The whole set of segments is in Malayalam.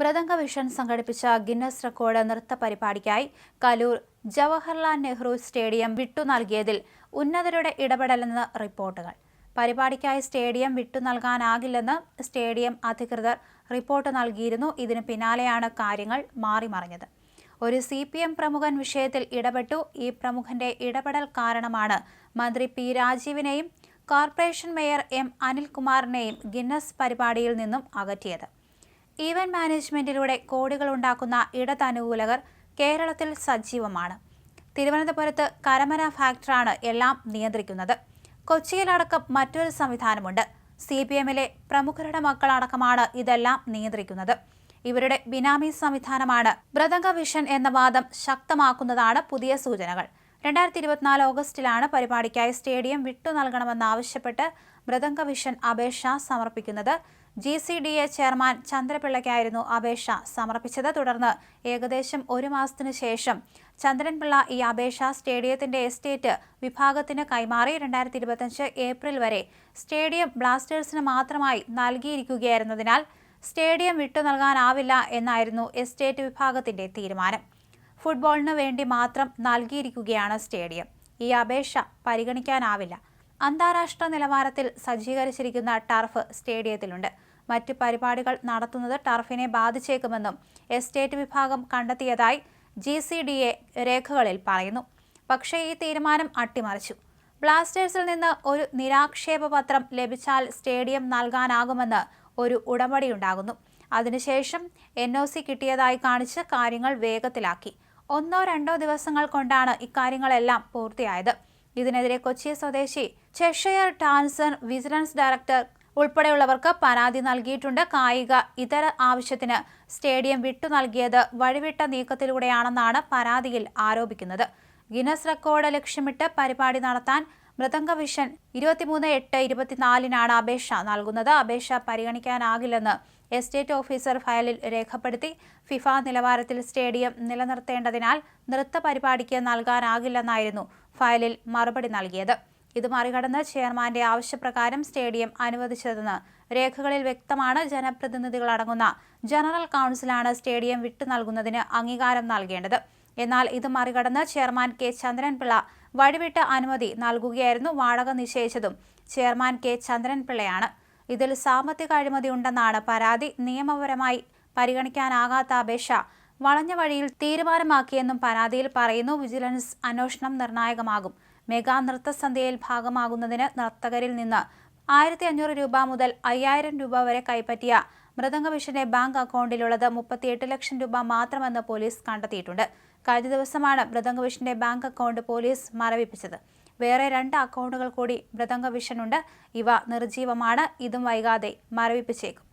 മൃദംഗ വിഷൻ സംഘടിപ്പിച്ച ഗിന്നസ് റെക്കോർഡ് നൃത്ത പരിപാടിക്കായി കലൂർ ജവഹർലാൽ നെഹ്റു സ്റ്റേഡിയം വിട്ടു നൽകിയതിൽ ഉന്നതരുടെ ഇടപെടലെന്ന് റിപ്പോർട്ടുകൾ. പരിപാടിക്കായി സ്റ്റേഡിയം വിട്ടു നൽകാനാകില്ലെന്ന് സ്റ്റേഡിയം അധികൃതർ റിപ്പോർട്ട് നൽകിയിരുന്നു. ഇതിന് പിന്നാലെയാണ് കാര്യങ്ങൾ മാറിമറിഞ്ഞത്. ഒരു സി പി എം പ്രമുഖൻ വിഷയത്തിൽ ഇടപെട്ടു. ഈ പ്രമുഖന്റെ ഇടപെടൽ കാരണമാണ് മന്ത്രി പി രാജീവിനെയും കോർപ്പറേഷൻ മേയർ എം അനിൽകുമാറിനെയും ഗിന്നസ് പരിപാടിയിൽ നിന്നും അകറ്റിയത്. ഈവന്റ് മാനേജ്മെന്റിലൂടെ കോടികൾ ഉണ്ടാക്കുന്ന ഇടതനുകൂലകർ കേരളത്തിൽ സജീവമാണ്. തിരുവനന്തപുരത്ത് കരമന ഫാക്ടറാണ് എല്ലാം നിയന്ത്രിക്കുന്നത്. കൊച്ചിയിലടക്കം മറ്റൊരു സംവിധാനമുണ്ട്. സി പി എമ്മിലെ പ്രമുഖരുടെ മക്കളടക്കമാണ് ഇതെല്ലാം നിയന്ത്രിക്കുന്നത്. ഇവരുടെ ബിനാമി സംവിധാനമാണ് മൃതംഗ വിഷൻ എന്ന വാദം ശക്തമാക്കുന്നതാണ് പുതിയ സൂചനകൾ. രണ്ടായിരത്തി ഇരുപത്തിനാല് ഓഗസ്റ്റിലാണ് പരിപാടിക്കായി സ്റ്റേഡിയം വിട്ടു നൽകണമെന്നാവശ്യപ്പെട്ട് മൃദംഗ വിഷൻ അപേക്ഷ സമർപ്പിക്കുന്നത് G C D A chairman ചന്ദ്രപിള്ളയ്ക്കായിരുന്നു അപേക്ഷ സമർപ്പിച്ചത്. തുടർന്ന് ഏകദേശം ഒരു മാസത്തിനു ശേഷം ചന്ദ്രൻപിള്ള ഈ അപേക്ഷ സ്റ്റേഡിയത്തിന്റെ എസ്റ്റേറ്റ് വിഭാഗത്തിന് കൈമാറി. രണ്ടായിരത്തി ഇരുപത്തിയഞ്ച് ഏപ്രിൽ വരെ സ്റ്റേഡിയം ബ്ലാസ്റ്റേഴ്സിന് മാത്രമായി നൽകിയിരിക്കുകയായിരുന്നതിനാൽ സ്റ്റേഡിയം വിട്ടു നൽകാനാവില്ല എന്നായിരുന്നു എസ്റ്റേറ്റ് വിഭാഗത്തിന്റെ തീരുമാനം. ഫുട്ബോളിനു വേണ്ടി മാത്രം നൽകിയിരിക്കുകയാണ് സ്റ്റേഡിയം. ഈ അപേക്ഷ പരിഗണിക്കാനാവില്ല. അന്താരാഷ്ട്ര നിലവാരത്തിൽ സജ്ജീകരിച്ചിരിക്കുന്ന ടർഫ് സ്റ്റേഡിയത്തിലുണ്ട്. മറ്റ് പരിപാടികൾ നടത്തുന്നത് ടർഫിനെ ബാധിച്ചേക്കുമെന്നും എസ്റ്റേറ്റ് വിഭാഗം കണ്ടെത്തിയതായി ജി സി ഡി എ രേഖകളിൽ പറയുന്നു. പക്ഷേ ഈ തീരുമാനം അട്ടിമറിച്ചു. ബ്ലാസ്റ്റേഴ്സിൽ നിന്ന് ഒരു നിരാക്ഷേപ പത്രം ലഭിച്ചാൽ സ്റ്റേഡിയം നൽകാനാകുമെന്ന് ഒരു ഉടമ്പടിയുണ്ടാകുന്നു. അതിനുശേഷം എൻ ഒ സി കിട്ടിയതായി കാണിച്ച് കാര്യങ്ങൾ വേഗത്തിലാക്കി. ഒന്നോ രണ്ടോ ദിവസങ്ങൾ കൊണ്ടാണ് ഇക്കാര്യങ്ങളെല്ലാം പൂർത്തിയായത്. ഇതിനെതിരെ കൊച്ചി സ്വദേശി ചെഷയർ ടാൻസൺ വിജിലൻസ് ഡയറക്ടർ ഉൾപ്പെടെയുള്ളവർക്ക് പരാതി നൽകിയിട്ടുണ്ട്. കായിക ഇതര ആവശ്യത്തിന് സ്റ്റേഡിയം വിട്ടു നൽകിയത് വഴിവിട്ട നീക്കത്തിലൂടെയാണെന്നാണ് പരാതിയിൽ ആരോപിക്കുന്നത്. ഗിനസ് റെക്കോർഡ് ലക്ഷ്യമിട്ട് പരിപാടി നടത്താൻ മൃദംഗ വിഷൻ ഇരുപത്തിമൂന്ന് എട്ട് ഇരുപത്തിനാലിനാണ് അപേക്ഷ നൽകുന്നത്. അപേക്ഷ പരിഗണിക്കാനാകില്ലെന്ന് എസ്റ്റേറ്റ് ഓഫീസർ ഫയലിൽ രേഖപ്പെടുത്തി. ഫിഫ നിലവാരത്തിൽ സ്റ്റേഡിയം നിലനിർത്തേണ്ടതിനാൽ നൃത്ത പരിപാടിക്ക് നൽകാനാകില്ലെന്നായിരുന്നു ഫയലിൽ മറുപടി നൽകിയത്. ഇത് മറികടന്ന് ചെയർമാന്റെ ആവശ്യപ്രകാരം സ്റ്റേഡിയം അനുവദിച്ചതെന്ന് രേഖകളിൽ വ്യക്തമാണ് ജനപ്രതിനിധികളടങ്ങുന്ന ജനറൽ കൗൺസിലാണ് സ്റ്റേഡിയം വിട്ടു നൽകുന്നതിന് അംഗീകാരം നൽകേണ്ടത്. എന്നാൽ ഇത് മറികടന്ന് ചെയർമാൻ കെ. ചന്ദ്രൻപിള്ള വഴിവിട്ട അനുമതി നൽകുകയായിരുന്നു വാടക നിശ്ചയിച്ചതും ചെയർമാൻ കെ. ചന്ദ്രൻപിള്ളയാണ്. ഇതിൽ സാമ്പത്തിക അഴിമതി ഉണ്ടെന്നാണ് പരാതി. നിയമപരമായി പരിഗണിക്കാനാകാത്ത അപേക്ഷ വളഞ്ഞ വഴിയിൽ തീരുമാനമാക്കിയെന്നും പരാതിയിൽ പറയുന്നു. വിജിലൻസ് അന്വേഷണം നിർണായകമാകും. മെഗാ നൃത്തസന്ധ്യയിൽ ഭാഗമാകുന്നതിന് നർത്തകരിൽ നിന്ന് ആയിരത്തി അഞ്ഞൂറ് രൂപ മുതൽ അയ്യായിരം രൂപ വരെ കൈപ്പറ്റിയ മൃദംഗമിഷന്റെ ബാങ്ക് അക്കൗണ്ടിലുള്ളത് മുപ്പത്തിയെട്ട് ലക്ഷം രൂപ മാത്രമെന്ന് പോലീസ് കണ്ടെത്തിയിട്ടുണ്ട്. കഴിഞ്ഞ ദിവസമാണ് മൃദംഗ വിഷന്റെ ബാങ്ക് അക്കൗണ്ട് പോലീസ് മറവിപ്പിച്ചത് വേറെ രണ്ട് അക്കൗണ്ടുകൾ കൂടി മൃദംഗ വിഷനുണ്ട് ഇവ നിർജീവമാണ് ഇതും വൈകാതെ മരവിപ്പിച്ചേക്കും.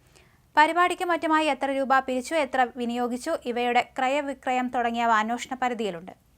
പരിപാടിക്ക് മറ്റുമായി എത്ര രൂപ പിരിച്ചു എത്ര വിനിയോഗിച്ചു ഇവയുടെ ക്രയവിക്രയം തുടങ്ങിയവ അന്വേഷണ പരിധിയിലുണ്ട്.